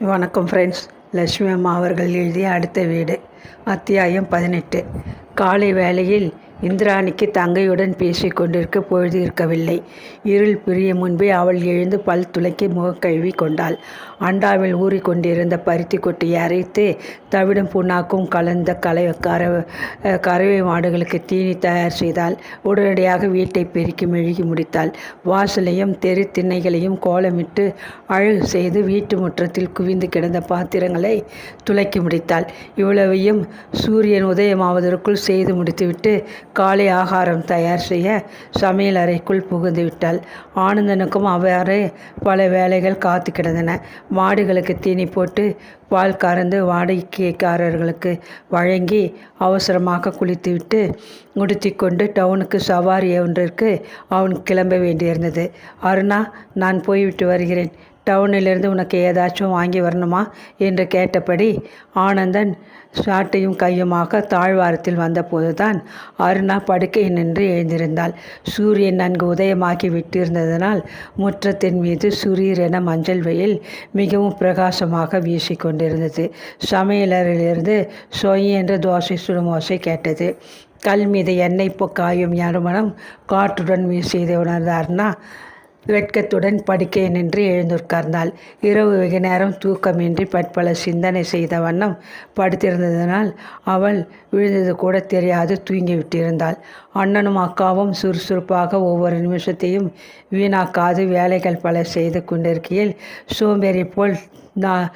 வணக்கம் ஃப்ரெண்ட்ஸ் லட்சுமி அம்மா அவர்கள் எழுதிய அடுத்த வீடு அத்தியாயம் பதினெட்டு. காலை வேளையில் இந்திராணிக்கு தங்கையுடன் பேசிக் கொண்டிருக்க பொழுது இருக்கவில்லை இருள் பிரிய முன்பே அவள் எழுந்து பல் துளைக்கி முகம் கழுவி கொண்டாள். அண்டாவில் ஊறிக்கொண்டிருந்த பருத்தி கொட்டியை அரைத்து தவிடும் புண்ணாக்கும் கலந்த கலை கற கறவை மாடுகளுக்கு தீனி தயார் செய்தால் உடனடியாக வீட்டை பெருக்கி மெழுகி முடித்தாள். வாசலையும் தெரு திண்ணைகளையும் கோலமிட்டு அழகு செய்து வீட்டு முற்றத்தில் குவிந்து கிடந்த பாத்திரங்களை துளைக்கி முடித்தாள். இவ்வளவையும் சூரியன் உதயமாவதற்குள் செய்து முடித்துவிட்டு காலை ஆகாரம் தயார் செய்ய சமையல் அறைக்குள் புகுந்து விட்டாள் ஆனந்தனுக்கும் அவ்வாறே பல வேலைகள் காத்து கிடந்தன. மாடுகளுக்கு தீனி போட்டு பால் கறந்து வாடகைக்காரர்களுக்கு வழங்கி அவசரமாக குளித்துவிட்டு உடுத்திக்கொண்டு டவுனுக்கு சவாரி ஒன்றிற்கு அவன் கிளம்ப வேண்டியிருந்தது. அருணா நான் போய்விட்டு வருகிறேன். டவுனிலிருந்து உனக்கு ஏதாச்சும் வாங்கி வரணுமா? என்று கேட்டபடி ஆனந்தன் ஷாட்டையும் கையுமாக தாழ்வாரத்தில் வந்தபோதுதான் அருணா படுக்கை நின்று எழுந்திருந்தாள். சூரியன் நன்கு உதயமாகி விட்டிருந்ததனால் முற்றத்தின் மீது சுரீரென மஞ்சள் வெயில் மிகவும் பிரகாசமாக வீசிக்கொண்டிருந்தது. சமையலறையிலிருந்து சொய் என்று தோசை சுடும் ஓசை கேட்டது. கல் மீது எண்ணெய் காயும் நறுமணம் காற்றுடன் வீசியதை உணர்ந்த அருணா வெட்கத்துடன் படுக்கை நின்று எழுந்துட்கார்ந்தாள் இரவு வெகு நேரம் தூக்கமின்றி பற்பல சிந்தனை செய்த வண்ணம் படுத்திருந்ததனால் அவள் விழுந்தது கூட தெரியாது தூங்கிவிட்டிருந்தாள். அண்ணனும் அக்காவும் சுறுசுறுப்பாக ஒவ்வொரு நிமிஷத்தையும் வீணாக்காது வேலைகள் பல செய்து கொண்டிருக்கையில் சோம்பேறி போல் நான்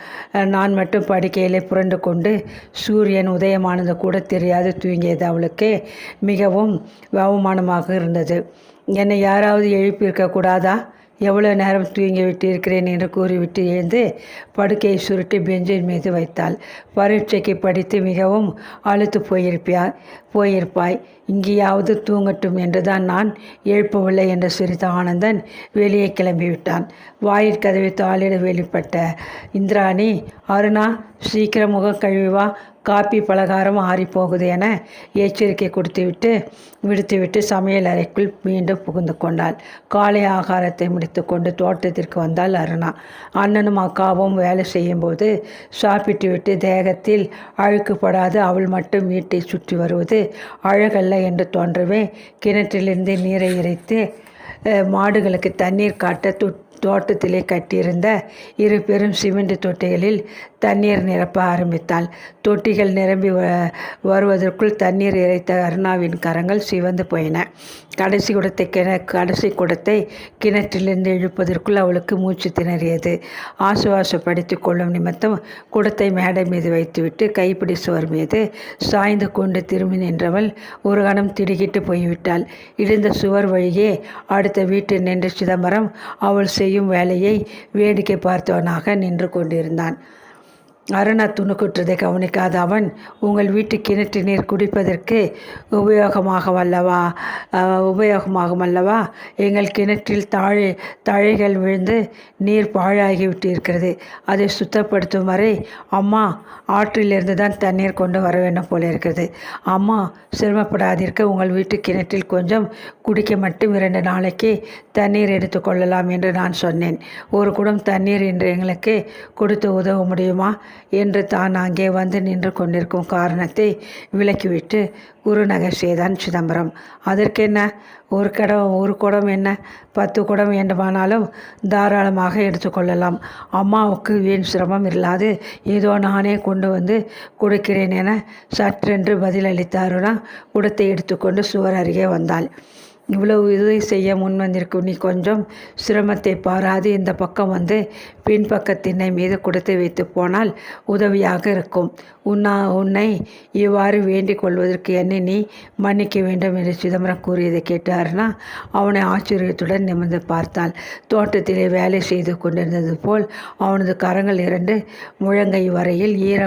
நான் மட்டும் படுக்கையிலே புரண்டு கொண்டு சூரியன் உதயமானது கூட தெரியாது தூங்கியது அவளுக்கு மிகவும் அவமானமாக இருந்தது. என்னை யாராவது எழுப்பியிருக்க கூடாதா? எவ்வளோ நேரம் தூங்கி விட்டிருக்கிறேன் என்று கூறிவிட்டு எழுந்து படுக்கையை சுருட்டி பெஞ்சின் மீது வைத்தாள். பரீட்சைக்கு படித்து மிகவும் அழுத்து போயிருப்பாய் போயிருப்பாய். இங்கேயாவது தூங்கட்டும் என்றுதான் நான் எழுப்பவில்லை என்று சிரித்த ஆனந்தன் வெளியே கிளம்பிவிட்டான். வாயிற்கதவை தாளிட வெளிப்பட்ட இந்திராணி அருணா சீக்கிரம் முகம் கழுவிவா காப்பி பலகாரம் ஆறிப்போகுது என எச்சரிக்கை கொடுத்துவிட்டு விடுத்துவிட்டு சமையல் அறைக்குள் மீண்டும் புகுந்து கொண்டாள். காலை ஆகாரத்தை முடித்துக்கொண்டு தோட்டத்திற்கு வந்தாள் அருணா. அண்ணனும் அக்காவும் வேலை செய்யும்போது சாப்பிட்டு விட்டு தேகத்தில் அழுக்குப்படாது அவள் மட்டும் வீட்டை சுற்றி வருவது அழகல்ல என்று தோன்றவே கிணற்றிலிருந்து நீரை இறைத்து மாடுகளுக்கு தண்ணீர் காட்ட தோட்டத்திலே கட்டியிருந்த இரு பெரும் சிமெண்ட் தொட்டிகளில் தண்ணீர் நிரப்ப ஆரம்பித்தாள். தொட்டிகள் நிரம்பி வருவதற்குள் தண்ணீர் இறைத்த அருணாவின் கரங்கள் சிவந்து போயின. கடைசி குடத்தை கிண கடைசி குடத்தை கிணற்றிலிருந்து இழுப்பதற்குள் அவளுக்கு மூச்சு திணறியது. ஆசுவாசப்படுத்தி கொள்ளும் நிமித்தம் குடத்தை மேடை மீது வைத்துவிட்டு கைப்பிடி சுவர் மீது சாய்ந்து கொண்டு திரும்பி நின்றவள் ஒரு கணம் திடுகிட்டு போய்விட்டாள். இடிந்த சுவர் வழியே அடுத்த வீட்டில் நின்ற சிதம்பரம் அவள் செய்யும் வேலையை வேடிக்கை பார்த்தவனாக நின்று கொண்டிருந்தான். அருணா துணுக்குற்றதை கவனிக்காத அவன் உங்கள் வீட்டு கிணற்று நீர் குடிப்பதற்கு உபயோகமாக அல்லவா? உபயோகமாகும் அல்லவா? எங்கள் கிணற்றில் தாழை தழைகள் விழுந்து நீர் பாழாகிவிட்டு இருக்கிறது அதை சுத்தப்படுத்தும் வரை அம்மா ஆற்றிலிருந்து தான் தண்ணீர் கொண்டு வர வேண்டும் போல இருக்கிறது. அம்மா சிரமப்படாதிருக்க உங்கள் வீட்டு கிணற்றில் கொஞ்சம் குடிக்க மட்டும் இரண்டு நாளைக்கு தண்ணீர் எடுத்துக்கொள்ளலாம் என்று நான் சொன்னேன். ஒரு குடம் தண்ணீர் என்று எங்களுக்கு கொடுத்து உதவ முடியுமா? என்று தான் அங்கே வந்து நின்று கொண்டிருக்கும் காரணத்தை விலக்கிவிட்டு குருநகர் செய்தான் சிதம்பரம். அதற்கென்ன? ஒரு கடம் ஒரு குடம் என்ன? பத்து குடம் வேண்டுமானாலும் தாராளமாக எடுத்துக்கொள்ளலாம் அம்மாவுக்கு வீண் சிரமம் இல்லாது ஏதோ நானே கொண்டு வந்து கொடுக்கிறேன் என சற்றென்று பதிலளித்தாருனா குடத்தை எடுத்துக்கொண்டு சுவர் அருகே வந்தாள். இவ்வளவு உதவி செய்ய முன் வந்திருக்கும் நீ கொஞ்சம் சிரமத்தை பாராது. இந்த பக்கம் வந்து பின்பக்கத்தினை மீது கொடுத்து வைத்து போனால் உதவியாக இருக்கும். உன்னா உன்னை இவ்வாறு வேண்டிக் கொள்வதற்கு என்னை நீ மன்னிக்க வேண்டும் என்று சிதம்பரம் கூறியதை கேட்டார்னா அவனை ஆச்சரியத்துடன் நிமிர்ந்து பார்த்தாள். தோட்டத்திலே வேலை செய்து கொண்டிருந்தது போல் அவனது கரங்கள் இரண்டு முழங்கை வரையில் ஈர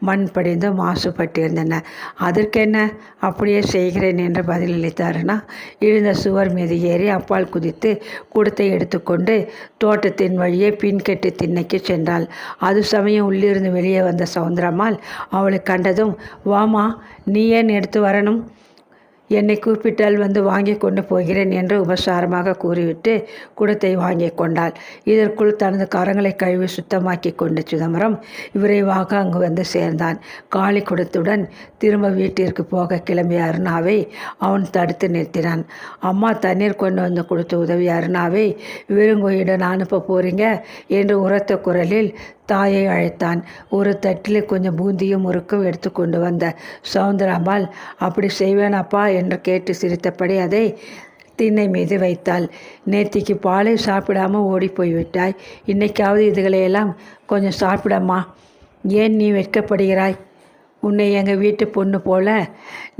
மண் படிந்து மாசுபட்டிருந்தன. அதற்கென்ன? அப்படியே செய்கிறேன் என்று பதிலளித்தாருன்னா எழுந்த சுவர் மீது ஏறி அப்பால் குதித்து குடத்தை எடுத்துக்கொண்டு தோட்டத்தின் வழியே பின் பின்கெட்டு திண்ணைக்கு சென்றாள். அது சமயம் உள்ளிருந்து வெளியே வந்த சவுந்தரம்மாள் அவளை கண்டதும் வாமா நீ ஏன் எடுத்து வரணும்? என்னை கூப்பிட்டால் வந்து வாங்கி கொண்டு போகிறேன் என்று உபசாரமாக கூறிவிட்டு குடத்தை வாங்கி கொண்டாள். இதற்குள் தனது கரங்களை கழுவி சுத்தமாக்கி கொண்ட சிதம்பரம் விரைவாக அங்கு வந்து சேர்ந்தான். காளி குடத்துடன் திரும்ப வீட்டிற்கு போக கிளம்பிய அருணாவை அவன் தடுத்து நிறுத்தினான். அம்மா தண்ணீர் கொண்டு வந்து கொடுத்து உதவி அருணாவை வெறுங்கோயுடன் அனுப்ப போறீங்க? என்று உரத்த குரலில் தாயை அழைத்தான். ஒரு தட்டில் கொஞ்சம் பூந்தியும் முறுக்கும் எடுத்து கொண்டு வந்த. சவுந்தராம்பாள் அப்படி செய்வேனப்பா? என்று கேட்டு சிரித்தபடி அதை திண்ணை மீது வைத்தாள். நேத்திக்கு பாலை சாப்பிடாம ஓடி போய்விட்டாய் இன்னைக்காவது இதுகளையெல்லாம் கொஞ்சம் சாப்பிடம்மா. ஏன் நீ வெட்கப்படுகிறாய்? உன்னை எங்கள் வீட்டு பொண்ணு போல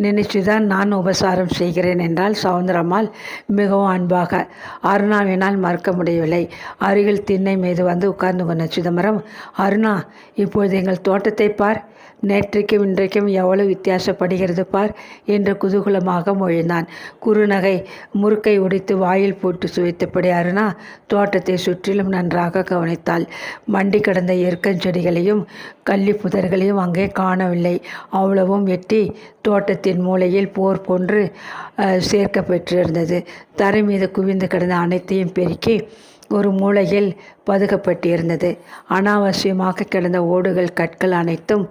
நினைச்சு தான் நான் உபசாரம் செய்கிறேன் என்றால் சவுந்தரம்மாள் மிகவும் அன்பாக அருணாவினால் மறக்க முடியவில்லை. அருகில் திண்ணை மீது வந்து உட்கார்ந்து கொண்ட சிதம்பரம் அருணா இப்போது எங்கள் தோட்டத்தை பார். நேற்றைக்கும் இன்றைக்கும் எவ்வளவு வித்தியாசப்படுகிறது பார் என்று குதூகலமாக மொழிந்தான். குறுநகை முறுக்கை உடைத்து வாயில் போட்டு சுவைத்தபடி அருணா தோட்டத்தை சுற்றிலும் நன்றாக கவனித்தாள். மண்டி கிடந்த எருக்கஞ்செடிகளையும் கள்ளி புதர்களையும் அங்கே காணவில்லை. அவ்வளவும் வெட்டி தோட்டத்தின் மூலையில் போர் போன்று சேர்க்க பெற்றிருந்தது. தரை மீது குவிந்து கிடந்த அனைத்தையும் பெருக்கி ஒரு மூலையில் பதுக்கப்பட்டிருந்தது. அனாவசியமாக கிடந்த ஓடுகள் கற்கள் அனைத்தும்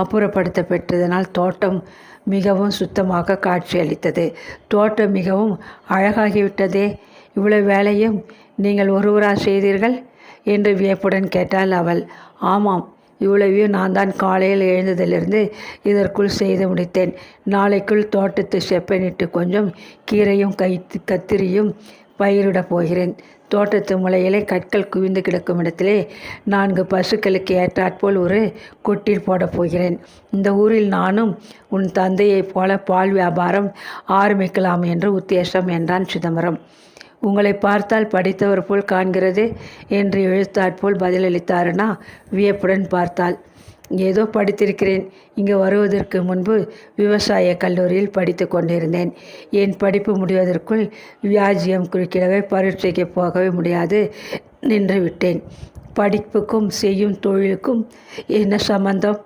அப்புறப்படுத்தப்பட்டதனால் தோட்டம் மிகவும் சுத்தமாக காட்சியளித்தது. தோட்டம் மிகவும் அழகாகிவிட்டதே. இவ்வளவு வேலையும் நீங்கள் ஒருவராக செய்தீர்கள்? என்று வியப்புடன் கேட்டாள் அவள். ஆமாம் இவ்வளவையும் நான் தான் காலையில் எழுந்ததிலிருந்து இதற்குள் செய்து முடித்தேன். நாளைக்குள் தோட்டத்து செப்பனிட்டு கொஞ்சம் கீரையும் கை கத்திரியும் பயிரிடப் போகிறேன். தோட்டத்து முளையிலே கற்கள் குவிந்து கிடக்கும் இடத்திலே நான்கு பசுக்களுக்கு ஏற்றாற்போல் ஒரு கொட்டில் போடப் போகிறேன். இந்த ஊரில் நானும் உன் தந்தையைப் போல பால் வியாபாரம் ஆரம்பிக்கலாம் என்று உத்தேசம் என்றான் சிதம்பரம். உங்களை பார்த்தால் படித்தவர் போல் காண்கிறது என்று எழுத்தாற்போல் பதிலளித்தாருனா வியப்புடன் பார்த்தாள் ஏதோ படித்திருக்கிறேன். இங்கு வருவதற்கு முன்பு விவசாய கல்லூரியில் படித்து கொண்டிருந்தேன். என் படிப்பு முடிவதற்குள் வியாஜியம் குறுக்கிடவே பரீட்சைக்கு போகவே முடியாது நின்று விட்டேன். படிப்புக்கும் செய்யும் தொழிலுக்கும் என்ன சம்பந்தம்?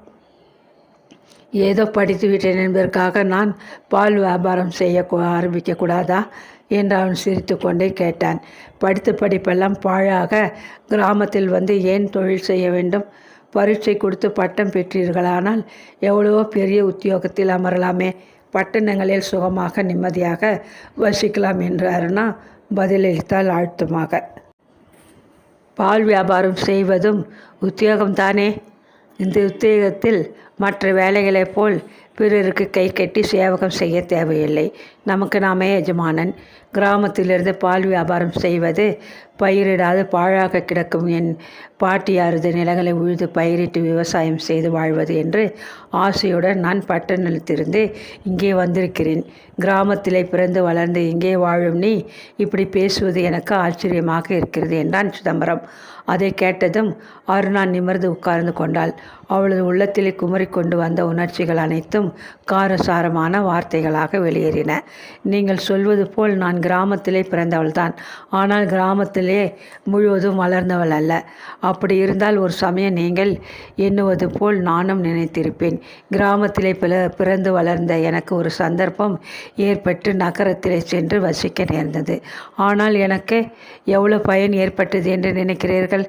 ஏதோ படித்து விட்டேன் என்பதற்காக நான் பால் வியாபாரம் செய்ய ஆரம்பிக்கக்கூடாதா? என்று அவன் சிரித்து கொண்டே கேட்டான். படித்த படிப்பெல்லாம் பாழாக கிராமத்தில் வந்து ஏன் தொழில் செய்ய வேண்டும்? பரீட்சை கொடுத்து பட்டம் பெற்றீர்களானால் எவ்வளவோ பெரிய உத்தியோகத்தில் அமரலாமே. பட்டணங்களில் சுகமாக நிம்மதியாக வசிக்கலாம் என்று அருணா பதிலளித்தால் ஆழ்த்தமாக. பால் வியாபாரம் செய்வதும் உத்தியோகம்தானே? இந்த உத்தியோகத்தில் மற்ற வேலைகளைப் போல் பிறருக்கு கை கட்டி சேவகம் செய்ய தேவையில்லை. நமக்கு நாமே எஜமானன். கிராமத்திலிருந்து பால் வியாபாரம் செய்வது பயிரிடாது பாழாக கிடக்கும். என் பாட்டியாரது நிலங்களை உழுது பயிரிட்டு விவசாயம் செய்து வாழ்வது என்று ஆசையுடன் நான் பட்டணத்திலிருந்து இங்கே வந்திருக்கிறேன். கிராமத்திலே பிறந்து வளர்ந்து இங்கே வாழும் நீ இப்படி பேசுவது எனக்கு ஆச்சரியமாக இருக்கிறது என்றான் சிதம்பரம். அதை கேட்டதும் அருணா நிமிர்ந்து உட்கார்ந்து கொண்டாள். அவளது உள்ளத்திலே குமரிக்கொண்டு வந்த உணர்ச்சிகள் அனைத்தும் காரசாரமான வார்த்தைகளாக வெளியேறின. நீங்கள் சொல்வது போல் நான் கிராமத்திலே பிறந்தவள்தான். ஆனால் கிராமத்திலே முழுவதும் வளர்ந்தவள் அல்ல. அப்படி இருந்தால் ஒரு சமயம் நீங்கள் எண்ணுவது போல் நானும் நினைத்திருப்பேன். கிராமத்திலே பிற பிறந்து வளர்ந்த எனக்கு ஒரு சந்தர்ப்பம் ஏற்பட்டு நகரத்திலே சென்று வசிக்க நேர்ந்தது. ஆனால் எனக்கு எவ்வளோ பயன் ஏற்பட்டது என்று நினைக்கிறீர்கள்?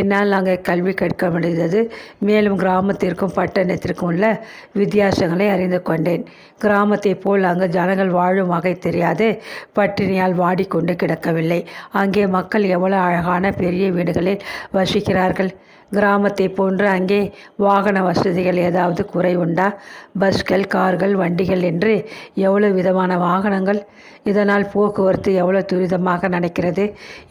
என்னால் அங்கே கல்வி கற்க முடிந்தது. மேலும் கிராமத்திற்கும் பட்டணத்திற்கும் உள்ள வித்தியாசங்களை அறிந்து கொண்டேன். கிராமத்தை போல் அங்கு ஜனங்கள் வாழும் வகை தெரியாது. பட்டினியால் வாடிக்கொண்டு கிடக்கவில்லை. அங்கே மக்கள் எவ்வளவு அழகான பெரிய வீடுகளில் வசிக்கிறார்கள். கிராமத்தை போன்று அங்கே வாகன வசதிகள் ஏதாவது குறை உண்டா பஸ்கள் கார்கள் வண்டிகள் என்று எவ்வளவு விதமான வாகனங்கள்? இதனால் போக்குவரத்து எவ்வளோ துரிதமாக நடக்கிறது?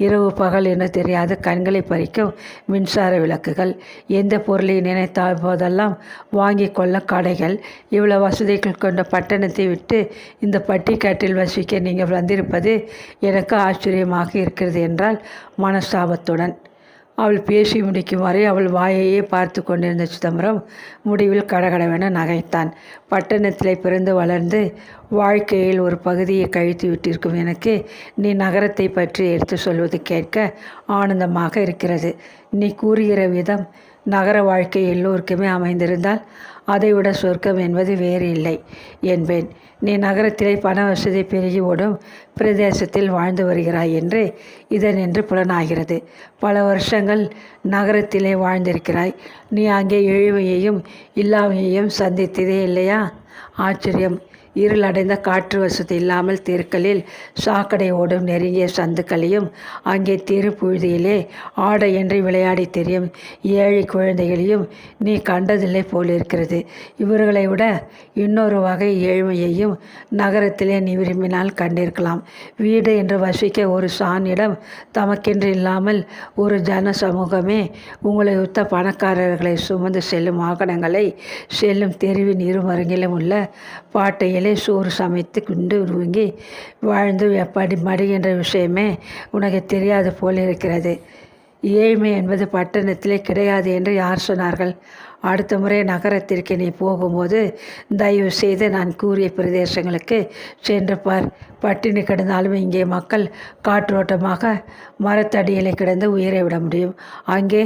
இரவு பகல் என்று தெரியாது கண்களை பறிக்கும் மின்சார விளக்குகள். எந்த பொருளை நினைத்தால் போதெல்லாம் வாங்கி கொள்ள கடைகள்? இவ்வளோ வசதிகள் கொண்ட பட்டணத்தை விட்டு இந்த பட்டிக்காட்டில் வசிக்க நீங்கள் வந்திருப்பது எனக்கு ஆச்சரியமாக இருக்கிறது என்றால் மனஸ்தாபத்துடன். அவள் பேசி முடிக்கும் வரை அவள் வாயையே பார்த்து கொண்டிருந்த சிதம்பரம் முடிவில் கடகடவென நகைத்தான். பட்டணத்தில் பிறந்து வளர்ந்து வாழ்க்கையில் ஒரு பகுதியை கழித்து விட்டிருக்கும் எனக்கு நீ நகரத்தை பற்றி எடுத்து சொல்வது கேட்க ஆனந்தமாக இருக்கிறது. நீ கூறுகிற விதம் நகர வாழ்க்கை எல்லோருக்குமே அமைந்திருந்தால் அதைவிட சொர்க்கம் என்பது வேறு இல்லை என்பேன். நீ நகரத்திலே பண வசதி பெருகி ஓடும் பிரதேசத்தில் வாழ்ந்து வருகிறாய் என்று இதனென்று புலனாகிறது. பல வருஷங்கள் நகரத்திலே வாழ்ந்திருக்கிறாய். நீ அங்கே எழுமையையும் இல்லாமையையும் சந்தித்ததே இல்லையா? ஆச்சரியம். இருளடைந்த காற்று வசதி இல்லாமல் தெருக்களில் சாக்கடை ஓடும் நெருங்கிய சந்துக்களையும் அங்கே தெரு புழுதியிலே ஆடையின்றி விளையாடி தெரியும் ஏழை குழந்தைகளையும் நீ கண்டதில்லை போலிருக்கிறது. இவர்களை விட இன்னொரு வகை ஏழ்மையையும் நகரத்திலே நீ விரும்பினால் கண்டிருக்கலாம். வீடு என்று வசிக்க ஒரு சானிடம் தமக்கென்று இல்லாமல் ஒரு ஜன சமூகமே உங்களை ஒத்த பணக்காரர்களை சுமந்து செல்லும் வாகனங்களை செல்லும் தெருவின் இருமருங்கிலும் உள்ள பாட்டையில் சோறு சமைத்து குண்டு உருவங்கி வாழ்ந்து எப்படி மடுகின்ற விஷயமே உனக்கு தெரியாது போல் இருக்கிறது. ஏழ்மை என்பது பட்டணத்திலே கிடையாது என்று யார் சொன்னார்கள்? அடுத்த முறை நகரத்திற்கு நீ போகும்போது தயவு செய்து நான் கூறிய பிரதேசங்களுக்கு சென்று பார் பட்டினி கிடந்தாலும் இங்கே மக்கள் காற்றோட்டமாக மரத்தடியில் கிடந்து உயிரை விட முடியும். அங்கே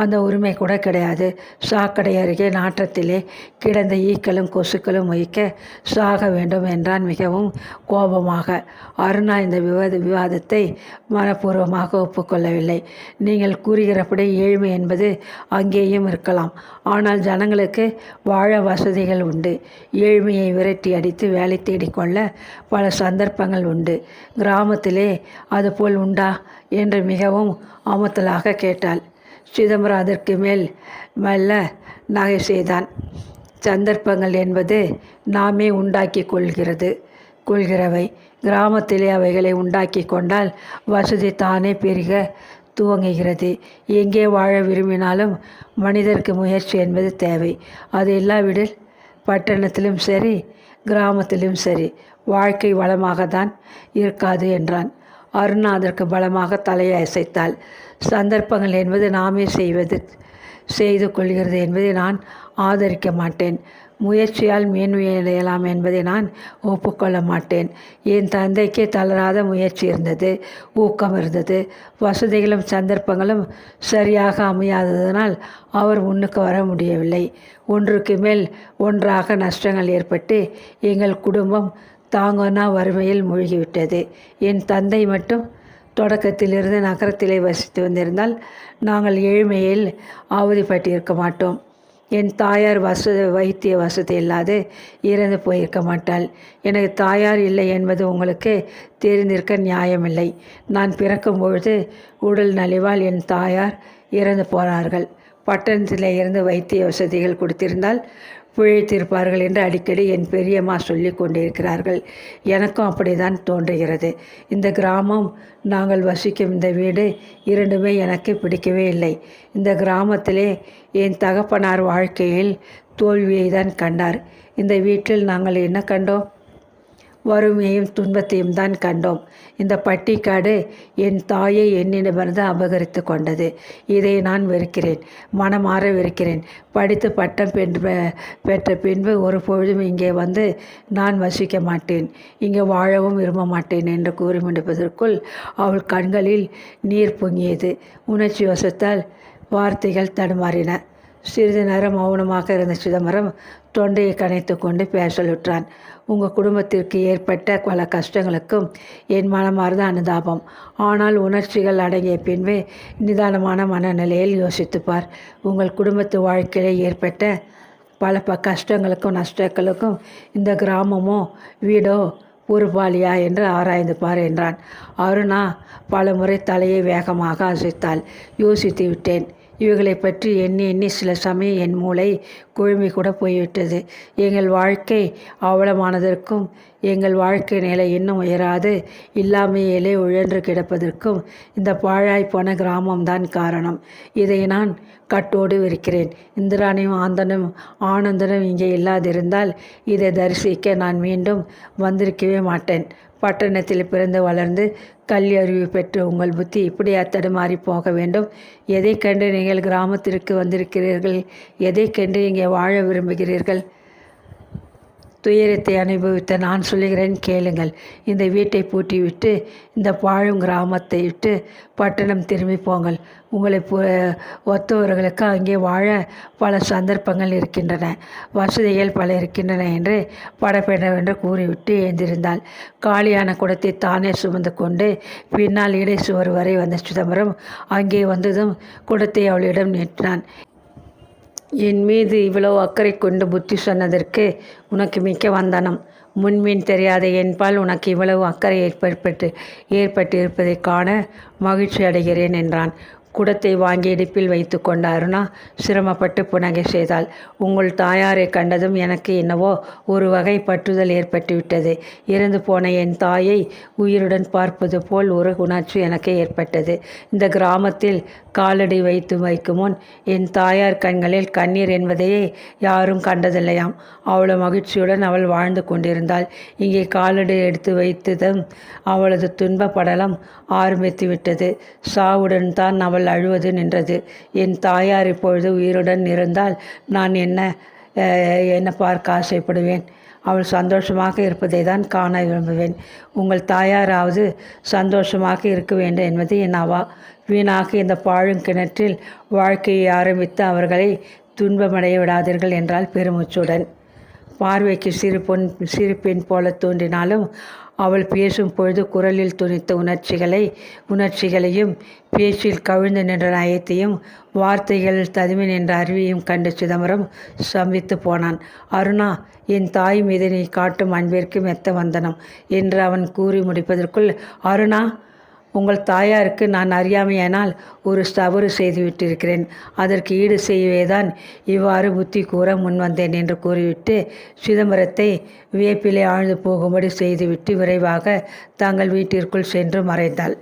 அந்த உரிமை கூட கிடையாது. சாக்கடை அருகே நாற்றத்திலே கிடந்த ஈக்களும் கொசுக்களும் வைக்க சாக வேண்டும் என்றான் மிகவும் கோபமாக. அருணா இந்த விவாத விவாதத்தை மனப்பூர்வமாக ஒப்புக்கொள்ளவில்லை. நீங்கள் கூறுகிறபடி ஏழ்மை என்பது அங்கேயும் இருக்கலாம். ஆனால் ஜனங்களுக்கு வாழ வசதிகள் உண்டு. ஏழ்மையை விரட்டி அடித்து வேலை தேடிக்கொள்ள பல சந்தர்ப்பங்கள் உண்டு. கிராமத்திலே அதுபோல் உண்டா என்று மிகவும் அமுத்தலாக கேட்டாள். சிதம்பரம் அதற்கு மேல் மெல்ல நகை செய்தான் சந்தர்ப்பங்கள் என்பது நாமே உண்டாக்கி கொள்கிறது. கொள்கிறவை. கிராமத்திலே அவைகளை உண்டாக்கி கொண்டால் வசதி தானே பெருக துவங்குகிறது. எங்கே வாழ விரும்பினாலும் மனிதருக்கு முயற்சி என்பது தேவை. அது இல்லாவிடில் பட்டணத்திலும் சரி கிராமத்திலும் சரி வாழ்க்கை வளமாக தான் இருக்காது என்றான். அருணா அதற்கு பலமாக தலையை அசைத்தாள். சந்தர்ப்பங்கள் என்பது நாமே செய்வது செய்து கொள்கிறது என்பதை நான் ஆதரிக்க மாட்டேன். முயற்சியால் மேன்மையடையலாம் என்பதை நான் ஒப்புக்கொள்ள மாட்டேன். என் தந்தைக்கு தளராத முயற்சி இருந்தது ஊக்கம் இருந்தது. வசதிகளும் சந்தர்ப்பங்களும் சரியாக அமையாததனால் அவர் முன்னுக்கு வர முடியவில்லை. ஒன்றுக்கு மேல் ஒன்றாக நஷ்டங்கள் ஏற்பட்டு எங்கள் குடும்பம் தாங்கன்னா வறுமையில் மூழ்கிவிட்டது. என் தந்தை மட்டும் தொடக்கத்திலிருந்து நகரத்திலே வசித்து வந்திருந்தால் நாங்கள் ஏழ்மையில் அவதிப்பட்டிருக்க மாட்டோம். என் தாயார் வசதி வைத்திய வசதி இல்லாது இறந்து போயிருக்க மாட்டாள். எனக்கு தாயார் இல்லை என்பது உங்களுக்கு தெரிந்திருக்க நியாயமில்லை. நான் பிறக்கும் பொழுது உடல் நலிவால் என் தாயார் இறந்து போனார்கள். பட்டணத்தில் இருந்து வைத்திய வசதிகள் கொடுத்திருந்தால் பிழைத்திருப்பார்கள் என்று அடிக்கடி என் பெரியம்மா சொல்லி கொண்டிருக்கிறார்கள். எனக்கும் அப்படிதான் தோன்றுகிறது. இந்த கிராமம் நாங்கள் வசிக்கும் இந்த வீடு இரண்டுமே எனக்கு பிடிக்கவே இல்லை. இந்த கிராமத்திலே என் தகப்பனார் வாழ்க்கையில் தோல்வியை தான் கண்டார். இந்த வீட்டில் நாங்கள் என்ன கண்டோம்? வறுமையும் துன்பத்தையும் தான் கண்டோம். இந்த பட்டிக்காடு என் தாயை என்னிடமிருந்து அபகரித்து கொண்டது. இதை நான் வெறுக்கிறேன். மனமாற வெறுக்கிறேன் படித்து பட்டம் பெற்ற பெற்ற பின்பு ஒரு பொழுதும் இங்கே வந்து நான் வசிக்க மாட்டேன். இங்கே வாழவும் விரும்ப மாட்டேன் என்று கூறி முடிப்பதற்குள் அவள் கண்களில் நீர் பொங்கியது. உணர்ச்சி வசத்தால் வார்த்தைகள் தடுமாறின. சிறிது நேரம் மௌனமாக இருந்த சிதம்பரம் தொண்டையை கனைத்து கொண்டு பேசலுற்றான் உங்கள் குடும்பத்திற்கு ஏற்பட்ட பல கஷ்டங்களுக்கும் என் மனமார்ந்த அனுதாபம். ஆனால் உணர்ச்சிகள் அடங்கிய பின்பே நிதானமான மனநிலையில் யோசித்துப்பார். உங்கள் குடும்பத்து வாழ்க்கையில் ஏற்பட்ட பல ப கஷ்டங்களுக்கும் நஷ்டங்களுக்கும் இந்த கிராமமோ வீடோ பொறுப்பாளியா என்று ஆராய்ந்து பார் என்றான். அருணா பல முறை தலையை வேகமாக அசைத்தாள். யோசித்து விட்டேன். இவைகளை பற்றி எண்ணி எண்ணி சில சமயம் என் மூளை குழுமி கூட போய்விட்டது. எங்கள் வாழ்க்கை அவலமானதற்கும் எங்கள் வாழ்க்கை நிலை இன்னும் உயராது. இல்லாமையிலே உழன்று கிடப்பதற்கும் இந்த பாழாய் போன கிராமம்தான் காரணம். இதை நான் கட்டோடு இருக்கிறேன் இந்திராணியும் ஆந்தனும் ஆனந்தனும் இங்கே இல்லாதிருந்தால் இதை தரிசிக்க நான் மீண்டும் வந்திருக்கவே மாட்டேன். பட்டணத்தில் பிறந்து வளர்ந்து கல்வி அறிவு பெற்று உங்கள் புத்தி இப்படியா தடுமாறி போக வேண்டும்? எதை கண்டு நீங்கள் கிராமத்திற்கு வந்திருக்கிறீர்கள்? எதை கண்டு இங்கே வாழ விரும்புகிறீர்கள்? துயரத்தை அனுபவித்த நான் சொல்லுகிறேன் கேளுங்கள். இந்த வீட்டை பூட்டிவிட்டு இந்த பாழும் கிராமத்தை விட்டு பட்டணம் திரும்பி போங்கள். உங்களை ஒத்தவர்களுக்கு அங்கே வாழ பல சந்தர்ப்பங்கள் இருக்கின்றன. வசதிகள் பல இருக்கின்றன என்று படப்பெண்ணவென்று கூறிவிட்டு எழுந்திருந்தாள். காலியான குடத்தை தானே சுமந்து கொண்டு பின்னால் இடை சுவர் வரை வந்த சிதம்பரம் அங்கே வந்ததும் குடத்தை அவளிடம் நீட்டினான். என் மீது இவ்வளவு அக்கறை கொண்டு புத்தி சொன்னதற்கு உனக்கு மிக்க வந்தனம். முன்பின் தெரியாத என்பால் உனக்கு இவ்வளவு அக்கறை ஏற்பட்டு ஏற்பட்டிருப்பதை காண மகிழ்ச்சி அடைகிறேன் என்றான். குடத்தை வாங்கி இடுப்பில் வைத்து கொண்ட அருணா சிரமப்பட்டு புனகை செய்தாள். உங்கள் தாயாரை கண்டதும் எனக்கு என்னவோ ஒரு வகை பற்றுதல் ஏற்பட்டுவிட்டது. இறந்து போன என் தாயை உயிருடன் பார்ப்பது போல் ஒரு உணர்ச்சி எனக்கு ஏற்பட்டது. இந்த கிராமத்தில் காலடி வைத்து வைக்கும் முன் என் தாயார் கண்களில் கண்ணீர் என்பதையே யாரும் கண்டதில்லையாம். அவ்வளோ மகிழ்ச்சியுடன் அவள் வாழ்ந்து கொண்டிருந்தாள். இங்கே காலடி எடுத்து வைத்ததும் அவளது துன்ப படலம் ஆரம்பித்து விட்டது சாவுடன் தான் அவள் அழுவது நின்றது. என் தாயார் இப்பொழுது உயிருடன் இருந்தால் நான் என்ன என்ன பார்க்க ஆசைப்படுவேன்? அவள் சந்தோஷமாக இருப்பதை தான் காண விரும்புவேன். உங்கள் தாயாராவது சந்தோஷமாக இருக்க வேண்டும் என்பது என் அவா. வீணாக இந்த பாழும் கிணற்றில் வாழ்க்கையை ஆரம்பித்து அவர்களை துன்பமடைய விடாதீர்கள் என்றால் பெருமூச்சுடன். பார்வைக்கு சிறு பொன் சிறு பெண் போல தோன்றினாலும் அவள் பேசும் பொழுது குரலில் துணித்த உணர்ச்சிகளை உணர்ச்சிகளையும் பேச்சில் கவிழ்ந்து நின்ற நயத்தையும் வார்த்தைகளில் ததுமி நின்ற அருவியும் கண்டு சிதம்பரம் சம்பித்து போனான். அருணா என் தாய் மீது நீ காட்டும் அன்பிற்கு மெத்த வந்தனம் என்று அவன் கூறி முடிப்பதற்குள் அருணா உங்கள் தாயாருக்கு நான் அறியாமையானால் ஒரு தவறு செய்துவிட்டிருக்கிறேன். அதற்கு ஈடு செய்யவேதான் இவ்வாறு புத்தி கூற முன்வந்தேன் என்று கூறிவிட்டு சிதம்பரத்தை வியப்பிலே ஆழ்ந்து போகும்படி செய்துவிட்டு விரைவாக தங்கள் வீட்டிற்குள் சென்று மறைந்தாள்.